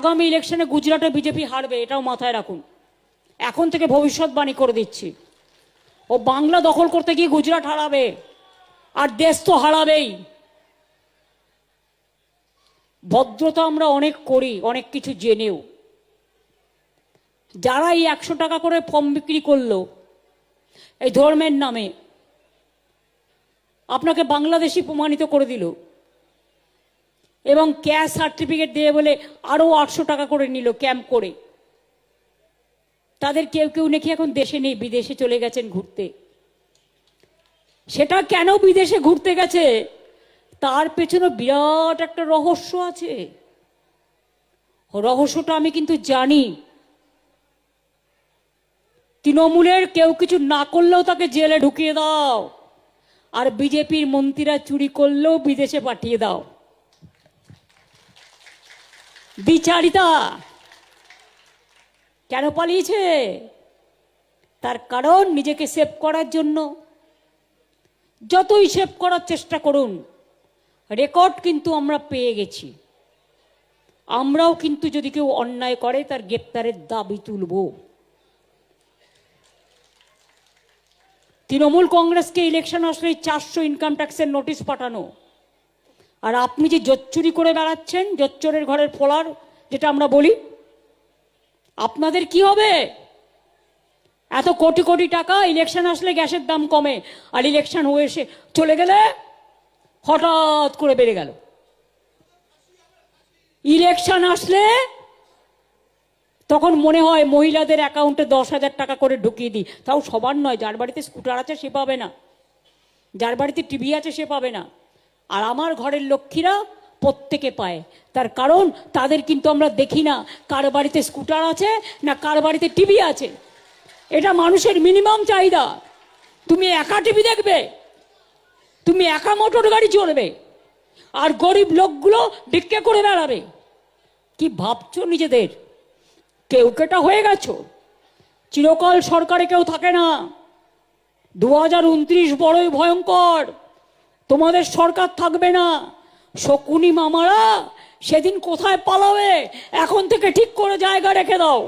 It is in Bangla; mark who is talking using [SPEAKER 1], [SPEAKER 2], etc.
[SPEAKER 1] আগামী ইলেকশনে গুজরাটে বিজেপি হারবে, এটাও মাথায় রাখুন। এখন থেকে ভবিষ্যৎবাণী করে দিচ্ছি। ও বাংলা দখল করতে গিয়ে গুজরাট হারাবে, আর দেশ তো হারাবেই। ভদ্রতা আমরা অনেক করি, অনেক কিছু জেনেও। যারা এই একশো টাকা করে ফর্ম বিক্রি করল, এই ধর্মের নামে, আপনাকে বাংলাদেশি প্রমাণিত করে দিল। এবং ক্যাশ সার্টিফিকেট দেবে বলে আরও আটশো টাকা করে নিল ক্যাম্প করে। তাদের কেউ কেউ নাকি এখন দেশে নেই, বিদেশে চলে গেছেন ঘুরতে। সেটা কেন বিদেশে ঘুরতে গেছে? তার পেছনে বিরাট একটা রহস্য আছে। রহস্যটা আমি কিন্তু জানি। তৃণমূলের কেউ কিছু না করলেও তাকে জেলে ঢুকিয়ে দাও। আর বিজেপির মন্ত্রীরা চুরি করলেও বিদেশে পাঠিয়ে দাও। বিচারিতা, কেন পালিয়েছে? তার কারণ নিজেকে সেভ করার জন্য। যতই সেভ করার চেষ্টা করুন রেকর্ড কিন্তু আমরা পেয়ে গেছি। আমরাও কিন্তু যদি কেউ অন্যায় করে, তার গ্রেপ্তারের দাবি তুলব। তৃণমূল কংগ্রেসকে ইলেকশন আসলে চারশো ইনকাম ট্যাক্সের নোটিশ পাঠানো। আর আপনি যে জোচ্চুরি করে বেড়াচ্ছেন, জোচ্চরের ঘরের ফোলার, যেটা আমরা বলি, আপনাদের কি হবে? এত কোটি কোটি টাকা ইলেকশন আসলে গ্যাসের দাম কমে, আর ইলেকশন হয়ে এসে চলে গেলে হঠাৎ করে বেড়ে গেল। ইলেকশন আসলে তখন মনে হয় মহিলাদের অ্যাকাউন্টে দশ হাজার টাকা করে ঢুকিয়ে দিই। তাও সবার নয়, যার বাড়িতে স্কুটার আছে সে পাবে না। যার বাড়িতে টিভি আছে সে পাবে না। আর আমার ঘরের লক্ষ্মীরা প্রত্যেকে পায়। তার কারণ তাদের কিন্তু আমরা দেখি না কার বাড়িতে স্কুটার আছে না কার বাড়িতে টিভি আছে। এটা মানুষের মিনিমাম চাহিদা। তুমি একা টিভি দেখবে, তুমি একা মোটর গাড়ি চড়বে, আর গরিব লোকগুলো ভিক্ষে করে বেড়াবে। কি ভাবছ নিজেদের? কেউ কেটা হয়ে গেছো? চিরকাল সরকারে কেউ থাকে না। দু হাজার উনত্রিশ বড়ই ভয়ঙ্কর। তোমাদের সরকার থাকবে না। শকুনি মামারা সেদিন কোথায় পালাবে? এখন থেকে ঠিক করে জায়গা রেখে দাও।